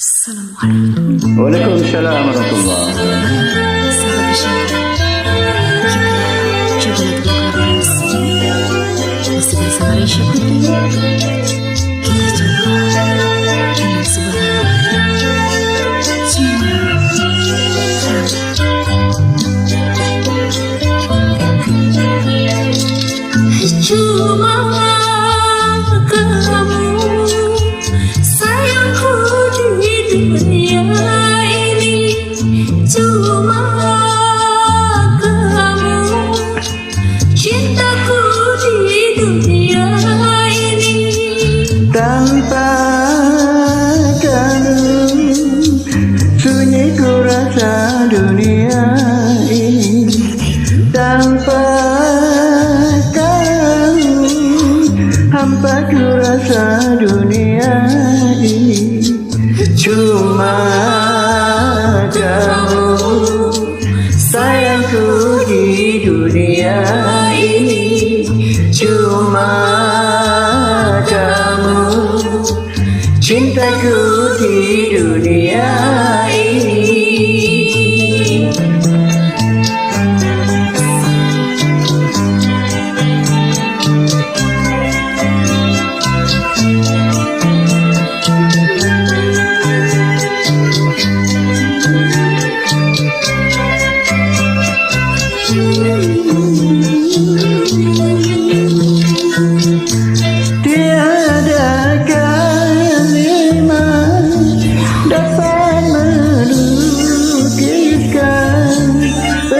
السلام عليكم وعليكم السلام ورحمة الله Hãy subscribe cho kênh Ghiền Mì Gõ Để không bỏ lỡ những video hấp dẫn Tanpa kamu Sunyi ku rasa dunia ini. Tanpa kamu Hampa ku rasa dunia ini. Cuma 在谷底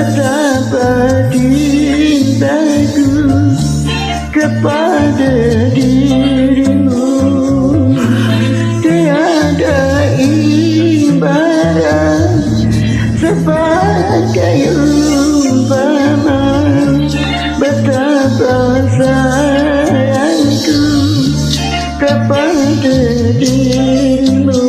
betapa cintaku kepada dirimu. Tiada ibarat sebagai umpama betapa sayangku kepada dirimu.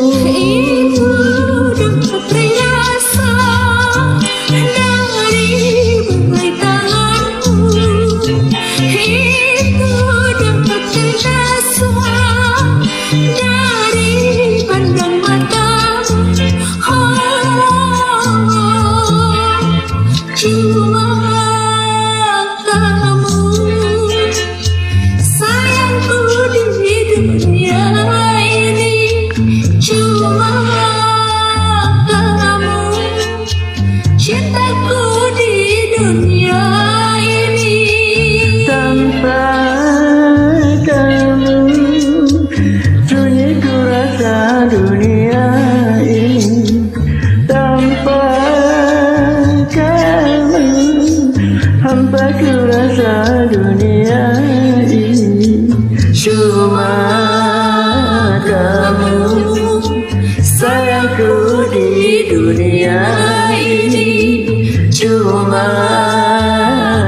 Cintaku di dunia ini Tanpa kamu Sunyi ku rasa dunia ini Tanpa kamu Hampa ku rasa dunia ini Cuma dunia ini. Cuma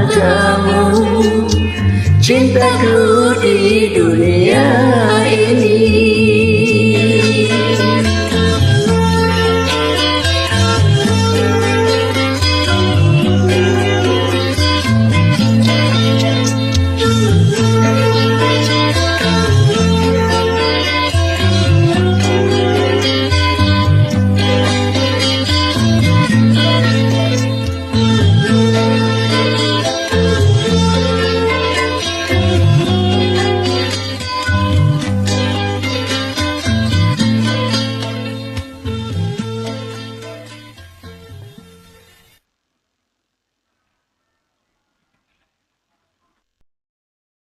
kamu cintaku di dunia